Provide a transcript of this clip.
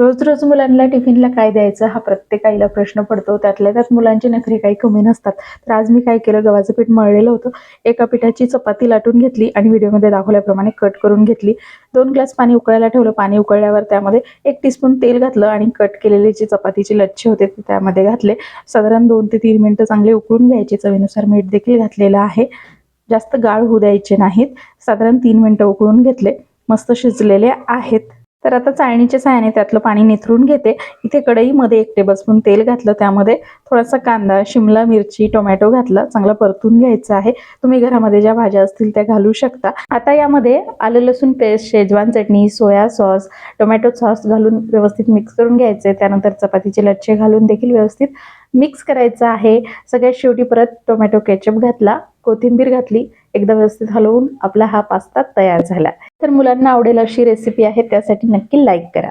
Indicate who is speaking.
Speaker 1: रोज रोज मुलांना टिफिनला काय द्यायचं हा प्रत्येक आईला प्रश्न पडतो. त्यातल्या त्यात मुलांची नखरे काही कमी नसतात. तर आज मी काय केलं गव्हाचं पीठ मळलेलं होतं. एका पिठाची चपाती लाटून घेतली आणि व्हिडिओमध्ये दाखवल्याप्रमाणे कट करून घेतली. दोन ग्लास पाणी उकळायला ठेवलं. पाणी उकळल्यावर त्यामध्ये एक टीस्पून तेल घातलं आणि कट केलेले जे चपातीचे लच्छे होते ते त्यामध्ये घातले. साधारण दोन ते तीन मिनटं चांगले उकळून घ्यायचे. चवीनुसार मीठ देखील घातलेलं आहे. जास्त गाळ होऊ द्यायचे नाहीत. साधारण तीन मिनटं उकळून घेतले. मस्त शिजलेले आहेत. तर आता चाळणीच्या साहाय्याने त्यातलं पाणी निथरून घेते. इथे कढईमध्ये एक टेबलस्पून तेल घातलं. त्यामध्ये थोडासा कांदा शिमला मिरची टोमॅटो घातला. चांगला परतून घ्यायचा आहे. तुम्ही घरामध्ये ज्या भाज्या असतील त्या घालू शकता. आता यामध्ये आलं लसूण paste schezwan chutney soya sauce tomato sauce घालून व्यवस्थित मिक्स करून घ्यायचे. त्यानंतर चपातीचे लच्छे घालून देखील व्यवस्थित मिक्स करायचं आहे. सगळ्यात शेवटी परत टोमॅटो केचप घातला. कोथिंबीर घातली. एकदा व्यवस्थित हलवून आपला हा पास्ता तयार झाला. तर मुलांना आवडेल अशी रेसिपी आहे त्यासाठी नक्की लाईक करा.